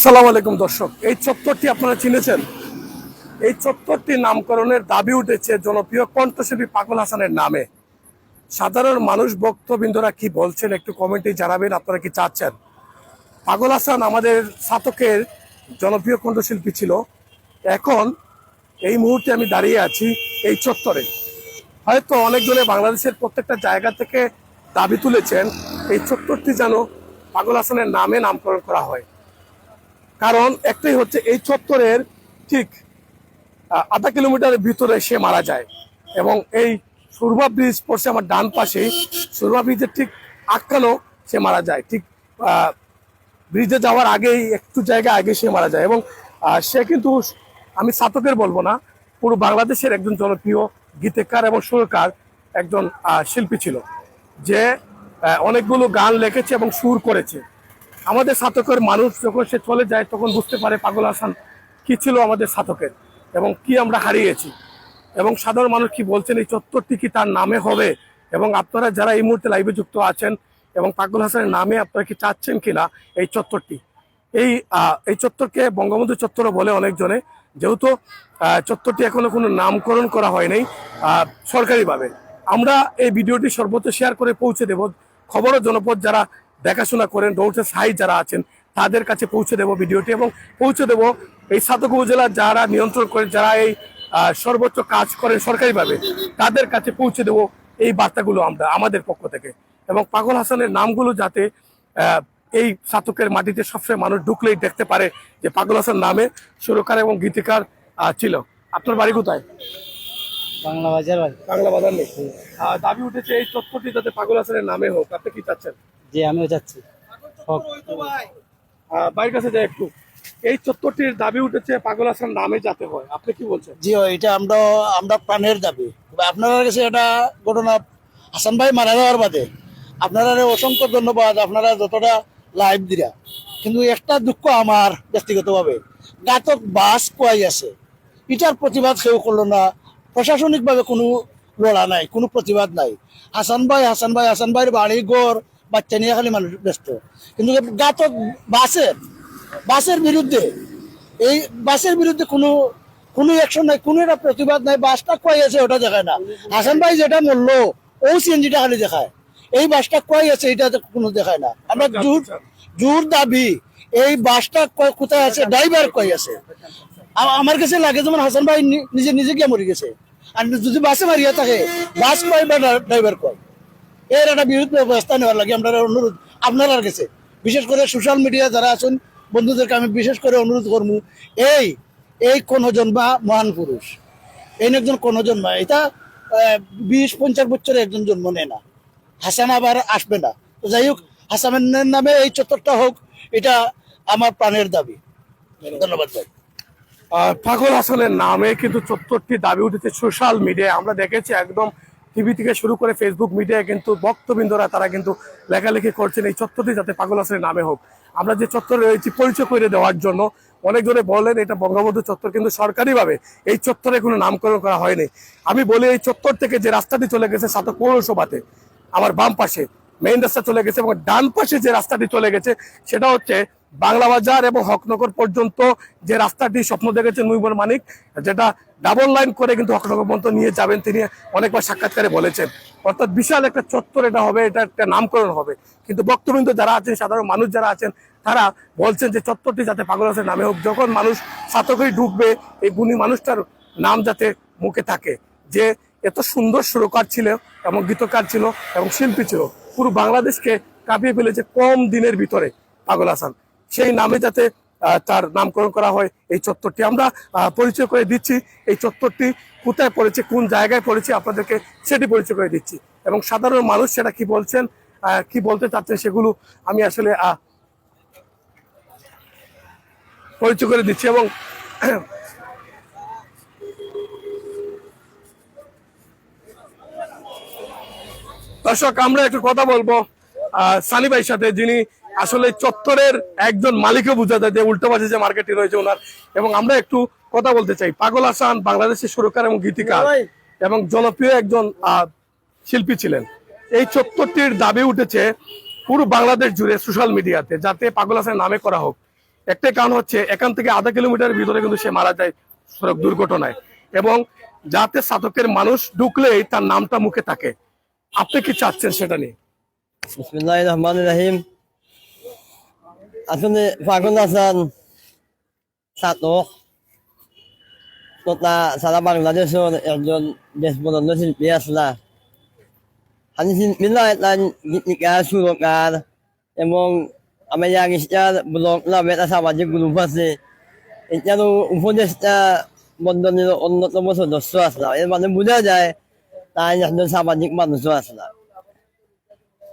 আসসালামু আলাইকুম দর্শক, এই চত্বরটি আপনারা চিনেছেন? এই চত্বরটি নামকরণের দাবি উঠেছে জনপ্রিয় কণ্ঠশিল্পী পাগল হাসানের নামে। সাধারণ মানুষ বক্তবৃন্দরা কি বলছেন একটু কমেন্টে জানাবেন, আপনারা কি চাচ্ছেন? পাগল হাসান আমাদের সাতকের জনপ্রিয় কণ্ঠশিল্পী ছিল। এখন এই মুহূর্তে আমি দাঁড়িয়ে আছি এই চত্বরে। হয়তো অনেকজনে বাংলাদেশের প্রত্যেকটা জায়গা থেকে দাবি তুলেছেন, এই চত্বরটি যেন পাগল হাসানের নামে নামকরণ করা হয়। কারণ একটাই হচ্ছে এই চত্বরের ঠিক আধা কিলোমিটারের ভিতরে সে মারা যায়। এবং এই সুরভা ব্রিজ পড়ছে আমার ডান পাশেই সুরভা ব্রিজের ঠিক আটকানো সে মারা যায়। ঠিক ব্রিজে যাওয়ার আগেই, একটু জায়গা আগে সে মারা যায়। এবং সে কিন্তু আমি সাতকের বলব না, পুরো বাংলাদেশের একজন জনপ্রিয় গীতিকার এবং সুরকার, একজন শিল্পী ছিল। যে অনেকগুলো গান লিখেছে এবং সুর করেছে। আমাদের সাতকের মানুষ যখন সে চলে যায়, তখন বুঝতে পারে পাগল হাসান কি ছিল আমাদের সাতকের এবং কি আমরা হারিয়েছি। এবং সাধারণ মানুষ কি বলছেন, এই চত্বরটি কি তার নামে হবে? এবং আপনারা যারা এই মুহূর্তে লাইভে যুক্ত আছেন এবং পাগল হাসানের নামে আপনারা কি চাচ্ছেন কিনা এই চত্বরটি? এই এই চত্বরকে বঙ্গবন্ধু চত্বরও বলে অনেকজনে, যেহেতু চত্বরটি এখনও কোনো নামকরণ করা হয়নি সরকারিভাবে। আমরা এই ভিডিওটি সর্বত্র শেয়ার করে পৌঁছে দেব। খবর জনপদ যারা দেখাশোনা করেন রোডের সাইড যারা আছেন তাদের কাছে পৌঁছে দেব ভিডিওটি এবং পৌঁছে দেব এই সাতক উপজেলা যারা নিয়ন্ত্রণ করেন যারা এই সর্বোচ্চ কাজ করেন সরকারিভাবে তাদের কাছে পৌঁছে দেব এই বার্তাগুলো আমরা আমাদের পক্ষ থেকে। এবং পাগল হাসানের নামগুলো যাতে এই সাতকের মাটিতে সবসময় মানুষ ঢুকলেই দেখতে পারে যে পাগল হাসান নামে সুরকার এবং গীতিকার ছিল। আপনার বাড়ি কোথায়? বাংলা বাজার বাংলা বাজার নেই। দাবি উঠেছে এই চত্বরটি যাতে পাগল হাসানের নামে হোক আপনি কি চাচ্ছেন? জি আমিও যাচ্ছি। বাড়ির কাছে যাই একটু। এই চত্বরটির দাবি উঠেছে পাগল হাসান নামে যাতে হয়। আপনি কি বলছেন? জি এটা আমরা আমরা প্রাণের দাবি। আপনার কাছে এটা ঘটনা হাসান ভাই মারা যাওয়ার বাদে। আপনারা অসংখ্য ধন্যবাদ আপনারা যতটা লাইভ দিরা। কিন্তু একটা দুঃখ আমার ব্যক্তিগতভাবে গাতক বাস কোয়াই আছে। এটার প্রতিবাদ কেউ করল না। প্রশাসনিকভাবে কোনো লড়া নাই কোনো প্রতিবাদ নাই। হাসান ভাই হাসান ভাই হাসান ভাইয়ের বাড়ি ঘর বাচ্চা নিয়ে খালি মানুষ ব্যস্ত। কিন্তু গাতক বাসের বাসের বিরুদ্ধে এই বাসের বিরুদ্ধে কোনো কোনো অ্যাকশন নাই কোনো একটা প্রতিবাদ নাই বাসটা কয় আছে ওটা দেখায় না। হাসান ভাই যেটা মরলো ও সিএনজিটা খালি দেখায়। এই বাসটা কয় আছে এটা কোনো দেখায় না। আমরা জোর জোর দাবি এই বাসটা কোথায় আছে ড্রাইভার কয় আছে? আমার কাছে লাগে যেমন হাসান ভাই নিজে নিজে গিয়ে মরে গেছে। আর যদি বাসে মারিয়া থাকে বাস কয় বা ড্রাইভার কয়? এর একটা বিরুদ্ধ ব্যবস্থা নেওয়ার লাগে আমরা অনুরোধ আপনার কাছে। বিশেষ করে সোশ্যাল মিডিয়া যারা আছেন, বন্ধুদেরকে আমি বিশেষ করে অনুরোধ করব, এই এই কোনজন বা মহান পুরুষ, এই একজন কোনজন জন্মা এটা বিশ পঞ্চাশ বছরে একজন জন্ম নেয় না। হাসান আবার আসবে না। তো যাই হোক হাসানের নামে এই চত্বরটা হোক, এটা আমার প্রাণের দাবি। ধন্যবাদ ভাই। পাগল হাসানের নামে কিন্তু চত্বরটি দাবি উঠেছে সোশ্যাল মিডিয়ায় আমরা দেখেছি একদম টিভি থেকে শুরু করে ফেসবুক মিডিয়ায় কিন্তু বক্তবৃন্দরা তারা কিন্তু লেখালেখি করছেন। এই চত্বরটি যাতে পাগল হাসানের নামে হোক। আমরা যে চত্বরে রয়েছি, পরিচয় করে দেওয়ার জন্য অনেকজনে বলেন, এটা বঙ্গবন্ধু চত্বর কিন্তু সরকারিভাবে এই চত্বরে কোনো নামকরণ করা হয়নি। আমি বলি, এই চত্বর থেকে যে রাস্তাটি চলে গেছে সাতক পৌরসভাতে, আমার বাম পাশে মেইন রাস্তা চলে গেছে এবং ডান পাশে যে রাস্তাটি চলে গেছে, সেটা হচ্ছে বাংলা বাজার এবং হকনগর পর্যন্ত যে রাস্তাটি স্বপ্ন দেখেছেন মুইবর মানিক, যেটা ডাবল লাইন করে কিন্তু হকনগর পর্যন্ত নিয়ে যাবেন, তিনি অনেকবার সাক্ষাৎকারে বলেছেন। অর্থাৎ বিশাল একটা চত্বর এটা হবে, এটা একটা নামকরণ হবে। কিন্তু বক্তবৃন্দ যারা আছেন, সাধারণ মানুষ যারা আছেন, তারা বলছেন যে চত্বরটি যাতে পাগল হাসান নামে হোক, যখন মানুষ সাতকই ঢুকবে, এই গুণী মানুষটার নাম যাতে মুখে থাকে। যে এত সুন্দর সুরকার ছিল এবং গীতকার ছিল এবং শিল্পী ছিল, পুরো বাংলাদেশকে কাঁপিয়ে ফেলেছে কম দিনের ভিতরে পাগল হাসান সেই নামে যাতে তার নামকরণ করা হয় এই চত্বরটি। আমরা পরিচয় করে দিচ্ছি এই চত্বরটি কোথায় পড়েছে, কোন জায়গায় পড়েছে আপনাদেরকে সেটি পরিচয় করে দিচ্ছি। এবং সাধারণ মানুষ সেটা কি বলছেন কি বলতে চাচ্ছেন সেগুলো আমি আসলে পরিচয় করে দিচ্ছি এবং দর্শক, আমরা একটু কথা বলব সানি ভাইয়ের সাথে যিনি আসলে চত্বরের একজন মালিকও বোঝা যায় যে উল্টো পাশে যে মার্কেটটি রয়েছে ওনার। এবং আমরা একটু কথা বলতে চাই। পাগল হাসান বাংলাদেশের সুরকার এবং গীতিকার এবং জনপ্রিয় একজন আহ, শিল্পী ছিলেন। এই চত্বরটির দাবি উঠেছে পুরো বাংলাদেশ জুড়ে সোশ্যাল মিডিয়াতে যাতে পাগল হাসানের নামে করা হোক। একটাই কারণ হচ্ছে এখান থেকে আধা কিলোমিটার ভিতরে কিন্তু সে মারা যায় সড়ক দুর্ঘটনায়। এবং যাতে সাধকের মানুষ ঢুকলেই তার নামটা মুখে থাকে। আপনি কি চাচ্ছেন সেটা নিয়ে? রহমান রাহিম। আসলে ফাগুন হাসান সাতক তথা সারা বাংলাদেশের একজন দেশবরণ্য শিল্পী আসলা হানি শিল্পীরা একটা গীতিকার সুরকার এবং আমার ইয়াগিস্টার ব্লক নামে একটা সামাজিক গ্রুপ আছে। এটারও উপদেষ্টা বন্ধনের অন্যতম সদস্য আসলাম এর মানে বোঝা যায়, তাই একজন সামাজিক মানুষও আসলাম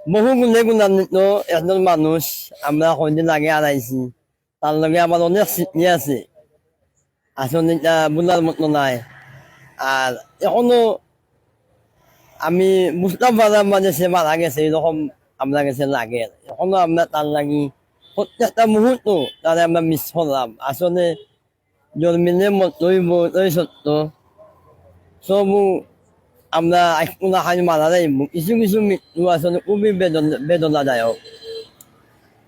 বহু গুণে গুণান্বিত একজন মানুষ আমরা কদিন আগে হারাইছি তার লগে আমার অনেক স্মৃতি আছে। আসলে বোলার মতো নাই। আর এখনও আমি বুঝতাম পারলাম মানে সে মারা গেছে এরকম আমরা কাছে লাগে। এখনও আমরা তার লাগি প্রত্যেকটা মুহূর্ত তারা আমরা মিস করলাম আসলে জন্মিলে মতই বই সত্য সবু আমরা কোনো হানি মারা যাইব কিছু কিছু মৃত্যু আসলে খুবই বেদনা বেদনাদায়ক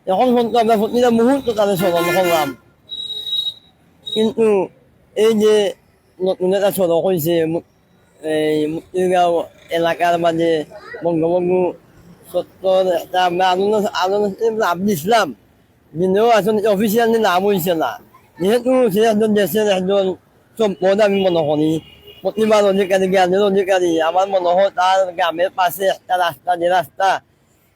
এখন পর্যন্ত আমরা প্রতিটা মুহূর্ত তাদের স্মরণ করলাম কিন্তু এই যে নতুন একটা সড়ক হয়েছে এই মুক্তিগাঁও এলাকার মাঝে বঙ্গবন্ধু সত্তর একটা আমরা আনন্দ আনন্দ লাভ দিছিলাম। কিন্তু আসলে অফিসিয়ালি নাম হয়েছে না, যেহেতু সে একজন দেশের একজন সম্পদ আমি মনে করি প্রতিবার অধিকারী জ্ঞানের অধিকারী আমার মনে হয় তার গ্রামের পাশে একটা রাস্তা যে রাস্তা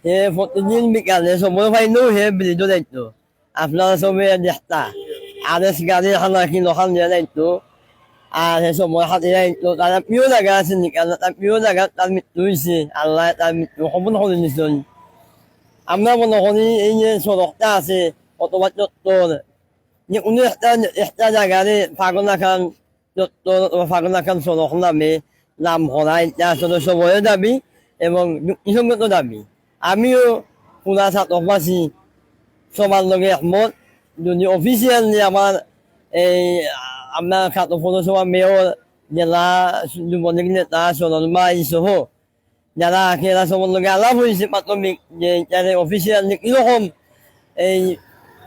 সে প্রতিদিন বিকালে সময় পাইলেও হে ব্রিজও দায়িত্ব আপনারা সবে দেখা আর এস গাড়ি খানা কিলো খান দিয়ে দায়িত্ব আর সে সময় হাতে দায়িত্ব তার প্রিয় জায়গা আছে নাকি তার প্রিয় জায়গা তার মৃত্যু হয়েছে আল্লাহ তার মৃত্যু সম্পূর্ণ করে নিশ্চয় আমরা মনে করি এই যে সড়কটা আছে অথবা চত্বর যে কোনো একটা একটা জায়গায় ফাগনা খান চত্বর অথবা ফাগনা খান সড়ক নামে করা এটা আসলে দাবি এবং যুক্তিসঙ্গত দাবি আমিও পুরা ছাত্রবাসী সবার লগে একমত যদি অফিসিয়ালি আমার এই আপনার ছাত্র পৌরসভা মেয়র জেলা যুবলীগ নেতা সরলমা সহ যারা খেলা সবার লগে আলাপ হয়েছে প্রাথমিক যে অফিসিয়ালি কীরকম এই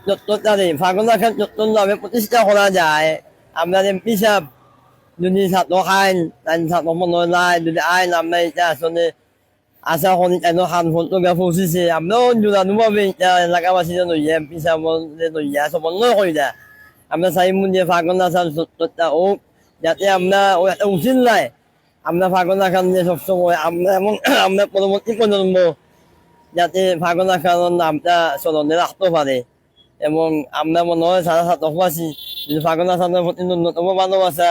চত্বরটারে ফাগুনা খান চত্বর নামে প্রতিষ্ঠা করা যায় আপনার এমপি সাহেব যদি ছাত্র তাই ছাত্র মনে নাই যদি আইন আমরা এটা আসলে আশা করি কেন খান ফটোগ্রাফ পৌঁছিছে আমরাও জোরানোভাবে এটা এলাকাবাসীরা লইয়া এমপি সাহেবরে লইয়া সমন্বয় কৰি দেয় আমরা চাইমু যে ফাগুনা খান চত্বরটা হোক যাতে আমরা ওই একটা উচিত নাই আমরা ফাগুনা খান যে সবসময় আমরা এবং আমরা পরবর্তী প্রজন্ম যাতে ফাগুনা খানের নামটা স্মরণে রাখতে পারে এবং আমরা মনে হয় সারা ছাত্রবাসী যদি ফাগুনা খানের প্রতি ন্যূনতম ভালোবাসা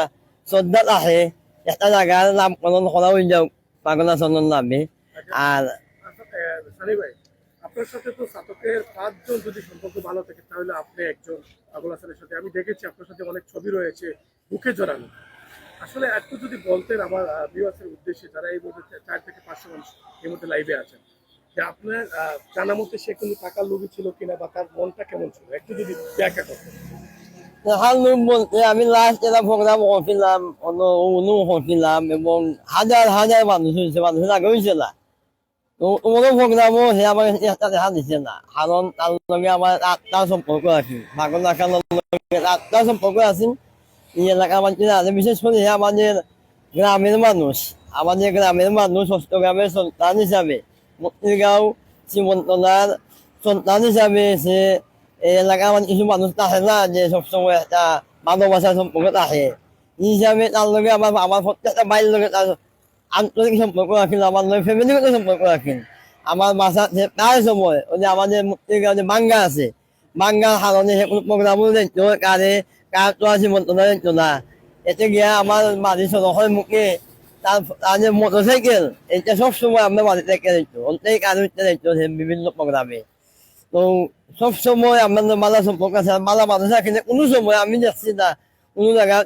শ্রদ্ধা রাখে একটা জায়গার নামকরণ করা হয়ে যাও ফাগুনা খানের নামে আর আপনার সাথে তো সাতকের পাঁচজন যদি সম্পর্ক ভালো থাকে, তাহলে আপনি একজন আবুল হাসানের সাথে। আমি দেখেছি আপনার সাথে অনেক ছবি রয়েছে, বুকে জড়ানো। আসলে একটু যদি বলতেন আমার বিবাসের উদ্দেশ্যে, যারা এই মুহূর্তে চার থেকে পাঁচশো মানুষ এই মুহূর্তে লাইভে আছেন, যে আপনার জানা মতে সে কিন্তু টাকার লোভী ছিল কিনা বা তার মনটা কেমন ছিল? একটু যদি ব্যাখ্যা করতেন। হাল বলতে আমি লাস্ট একটা প্রোগ্রাম করছিলাম অন্য অনু এবং হাজার হাজার মানুষ হয়েছে মানুষের আগে হয়েছে না কোনো প্রোগ্রামও সে আমার একটা দেখা দিচ্ছে না কারণ তার লগে আমার আত্মার সম্পর্ক আছে ভাগন রাখার আত্মার সম্পর্ক আছে এই এলাকার মানুষের আছে বিশেষ করে আমাদের গ্রামের মানুষ আমাদের গ্রামের মানুষ অষ্টগ্রামের সন্তান হিসাবে মুক্তিগাঁও শ্রীমন্তলার সন্তান হিসাবে সে এই মানে কিছু মানুষ থাকে না, যে সবসময় একটা ভালোবাসার সম্পর্ক থাকে এই হিসাবে তার লগে আমার আমার প্রত্যেকটা বাইরের লগে তার আন্তরিক সম্পর্ক রাখিল আমার লগে ফ্যামিলিগত সম্পর্ক রাখিল আমার বাসা প্রায় সময় ওই যে আমাদের মুক্তিগাঁও যে বাঙ্গা আছে বাঙ্গার কারণে সে কোনো প্রোগ্রামও দেখতো কারে কার তো আছে মন্ত্রণা দেখতো না এতে গিয়া আমার মাঝে সদস্যের মুখে তার তার যে মোটর সাইকেল এটা সবসময় আমরা মাঝে থেকে দেখতো অনেক আরও দেখতো সে বিভিন্ন প্রোগ্রামে তো সব সময় আমাদের মালা সম্পর্ক আছে মালা মানুষ রাখলে কোনো সময় আমি দেখছি না। কোনো জায়গা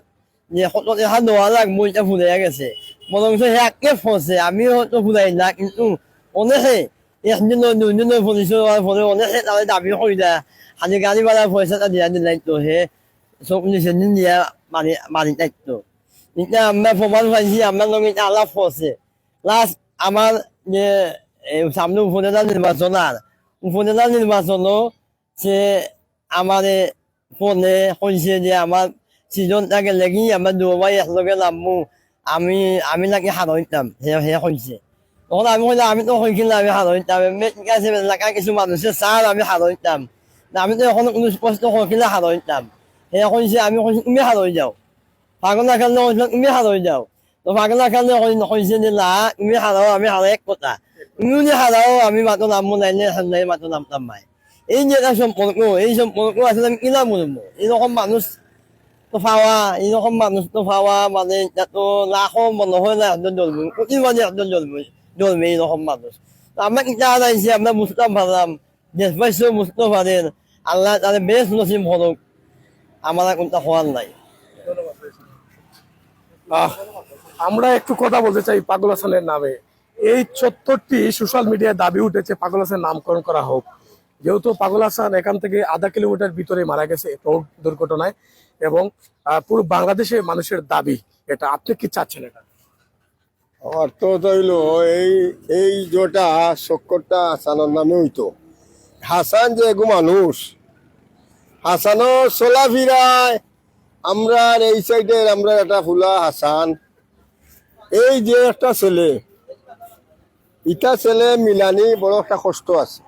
যে হঠাৎ হাত ধোয়া লাগবো এটা ফুলে গেছে। সে একে ফসে আমি হয়তো ফুলাই না, কিন্তু অনেকে একদিন দুদিন ফুলিছো ফলে অনেকে তাদের দাবি করে দেয়। হাজি গাড়ি ভাড়া পয়সাটা দিয়া দিলাই হে সব নিচে দিয়া এটা আমরা প্রমাণ পাইছি এটা আলাপ হচ্ছে লাস্ট আমার যে সামনে উপজেলা নির্বাচন আর উপজেলা নির্বাচনও সে আমার ফোনে শুনছে যে আমার সিজনটাকে লেগি আমার দুবাই একলগে নামবো আমি আমি নাকি হারাইতাম সে সে শুনছে তখন আমি কইলাম আমি তো শুনছিলাম আমি হারাইতাম এমনি ঠিক আছে এলাকার কিছু মানুষে স্যার আমি হারাইতাম আমি তো এখন কোনো স্পষ্ট শুনছিলে হারাইতাম সে শুনছে আমি শুনছি তুমি হারাই যাও। পাগলা খেললে কৈছে তুমি হারাই যাও। তো পাগলা খেললে কৈছে যে না তুমি হারাও আমি হারাই এক কথা তুমি যদি হারাও আমি মাতো নামবো নাইলে নাই মাতো নামতাম মাই এই যে একটা সম্পর্ক এই সম্পর্ক আসলে আমি কিনা বলব এরকম মানুষ তো পাওয়া এরকম মানুষ তো পাওয়া মানে এত লাখো মনে হয় না একজন ধরবে কোটি মানে একজন ধরবে ধরবে এরকম মানুষ তো আমরা কিনা আনাইছি আমরা বুঝতাম পারলাম দেশ পাইছো বুঝতে পারেন আল্লাহ তাদের বেশ নসিব হলক আমার কোনটা হওয়ার নাই আহ, আমরা একটু কথা বলতে চাই পাগল হাসানের নামে। এই চত্বরটি সোশ্যাল মিডিয়ায় দাবি উঠেছে পাগল হাসানের নামকরণ করা হোক। যেহেতু পাগল হাসান এখান থেকে আধা কিলোমিটার ভিতরে মারা গেছে রোড দুর্ঘটনায়। এবং পুরো বাংলাদেশে মানুষের দাবি এটা। আপনি কি চাচ্ছেন এটা? অর্থ হইল এই এই যেটা চক্করটা হাসানের নামে হইতো। হাসান যে এগু মানুষ হাসানো চলাফিরায়। আমরা এই সাইডের আমরা একটা ফুলা হাসান। এই যে একটা ছেলে ইটা ছেলে মিলানি বড় একটা কষ্ট আছে।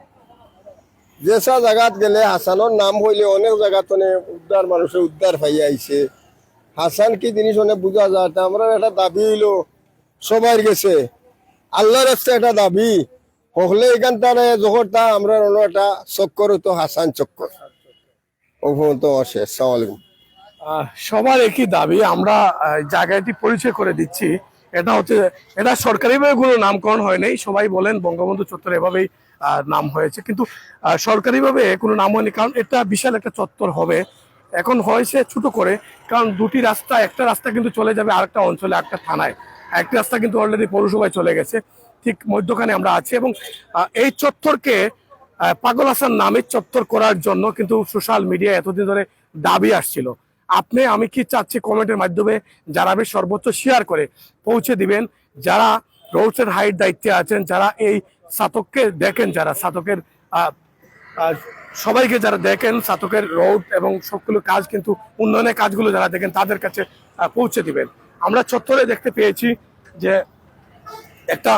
যেসা জায়গাত গেলে হাসানোর নাম হইলে অনেক জায়গাত অনেক উদ্ধার মানুষের উদ্ধার পাই আইছে হাসান কি জিনিস অনেক বোঝা যায় তা আমরা একটা দাবি হইল সবাই গেছে। আল্লাহর একটা একটা দাবি হকলে এখান তারে যখন তা আমরা অন্য একটা চক্কর হতো হাসান চক্কর ওখানে তো শেষ সালাম আহ, সবার একই দাবি আমরা জায়গাটি পরিচয় করে দিচ্ছি। এটা হচ্ছে, এটা সরকারিভাবে কোনো নামকরণ হয় নাই। সবাই বলেন বঙ্গবন্ধু চত্বর এভাবেই নাম হয়েছে। কিন্তু সরকারিভাবে কোনো নাম হয়নি, কারণ এটা বিশাল একটা চত্বর হবে। এখন হয়েছে ছোট করে, কারণ দুটি রাস্তা, একটা রাস্তা কিন্তু চলে যাবে আরেকটা অঞ্চলে একটা থানায়। একটা রাস্তা কিন্তু অলরেডি পৌরসভায় চলে গেছে। ঠিক মধ্যখানে আমরা আছি এবং এই চত্বরকে পাগল হাসান নামের চত্বর করার জন্য কিন্তু সোশ্যাল মিডিয়া এতদিন ধরে দাবি আসছিল। আপনি আমি কি চাচ্ছি কমেন্টের মাধ্যমে যারা আমি সর্বোচ্চ শেয়ার করে পৌঁছে দিবেন। যারা রোডসের হাইট দায়িত্বে আছেন যারা এই সাতককে দেখেন যারা আহ, সবাইকে যারা দেখেন সাতকের রোড এবং সবগুলো কাজ কিন্তু উন্নয়নের কাজগুলো যারা দেখেন তাদের কাছে পৌঁছে দিবেন। আমরা চত্বরে দেখতে পেয়েছি যে একটা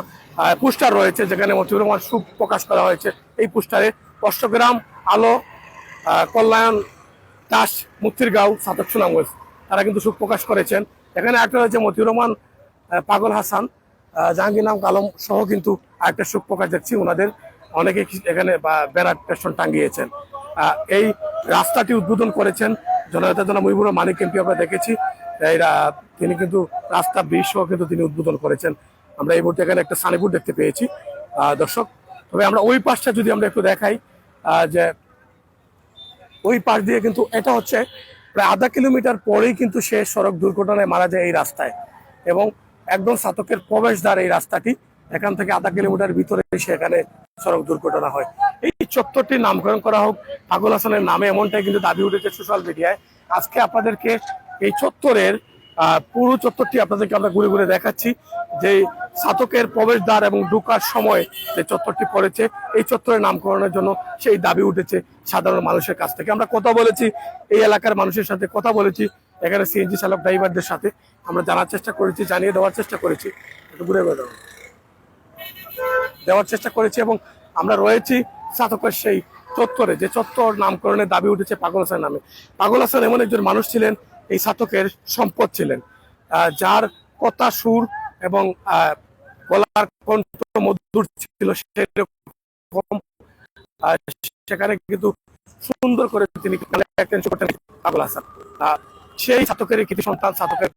পোস্টার রয়েছে যেখানে মতিউর রহমান সুখ প্রকাশ করা হয়েছে। এই পোস্টারে অষ্টগ্রাম আলো কল্যাণ দাস মুক্তিরগাঁও সাতক সুনামগঞ্জ। তারা কিন্তু সুখ প্রকাশ করেছেন। এখানে একটা রয়েছে মতিউর রহমান পাগল হাসান জাহাঙ্গীর নাম কালম সহ কিন্তু আরেকটা সুখ প্রকাশ দেখছি ওনাদের। অনেকে এখানে ব্যানার পেশন টাঙ্গিয়েছেন এই রাস্তাটি উদ্বোধন করেছেন জননেতা জনা মুহিবুর মানিক এমপি আমরা দেখেছি। তিনি কিন্তু রাস্তা ব্রিজ সহ কিন্তু তিনি উদ্বোধন করেছেন। আমরা এই মুহূর্তে এখানে একটা সানিপুর দেখতে পেয়েছি। দর্শক, তবে আমরা ওই পাশটা যদি আমরা একটু দেখাই যে ওই পাশ দিয়ে কিন্তু এটা হচ্ছে প্রায় আধা কিলোমিটার পরেই কিন্তু সে সড়ক দুর্ঘটনায় মারা যায় এই রাস্তায়। এবং একদম সাতকের প্রবেশদ্বার এই রাস্তাটি, এখান থেকে আধা কিলোমিটার ভিতরে সেখানে সড়ক দুর্ঘটনা হয়। এই চত্বরটির নামকরণ করা হোক, পাগল হাসানের নামে এমনটাই কিন্তু দাবি উঠেছে সোশ্যাল মিডিয়ায় আজকে আপনাদেরকে এই চত্বরের পুরো চত্বরটি আপনাদেরকে আমরা ঘুরে ঘুরে দেখাচ্ছি যে সাতকের প্রবেশদ্বার এবং ঢুকার সময় যে চত্বরটি পড়েছে, এই চত্বরের নামকরণের জন্য সেই দাবি উঠেছে সাধারণ মানুষের কাছ থেকে। আমরা কথা বলেছি, এই এলাকার মানুষের সাথে কথা বলেছি, এখানে সিএনজি চালক ড্রাইভারদের সাথে। আমরা জানার চেষ্টা করেছি, জানিয়ে দেওয়ার চেষ্টা করেছি। ঘুরে ঘুরে দাও। দেওয়ার চেষ্টা করেছি এবং আমরা রয়েছি সাতকের সেই চত্বরে। যে চত্বর নামকরণের দাবি উঠেছে পাগল হাসান নামে। পাগল হাসান এমন একজন মানুষ ছিলেন এই সাতকের সম্পদ ছিলেন। যার কথা সুর এবং গলার কণ্ঠ মধুর ছিল সেরকম। সেখানে কিন্তু সুন্দর করে তিনি সেই সাতকের কিছু সন্তান সাতকের